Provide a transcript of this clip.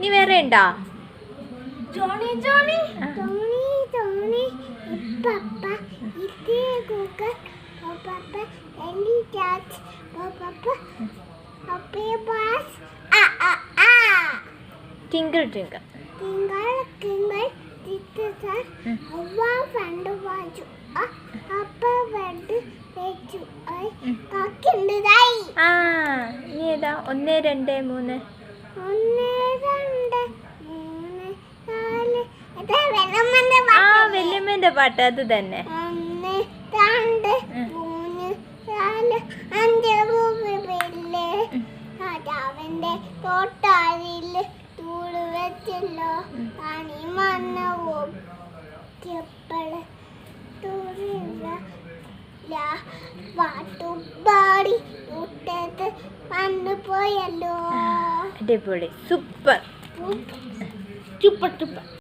നീ വേറെ ഉണ്ടോ? Johnny Johnny. Johnny Johnny. Papa ഇതേ ഗൂഗിൾ. പപ്പ എനി ചാച്ച് പപ്പ ടിങ്കിൾ ആ ഏതാ? ഒന്ന് രണ്ട് മൂന്ന്. ആ വെല്ലുമ്മന്റെ പാട്ട് അത് തന്നെ. ഒന്ന് വെച്ചല്ലോ. പണി മണ്ണവും പാട്ടുപാടി പോയല്ലോ. അടിപൊളി. സൂപ്പർ. Super super.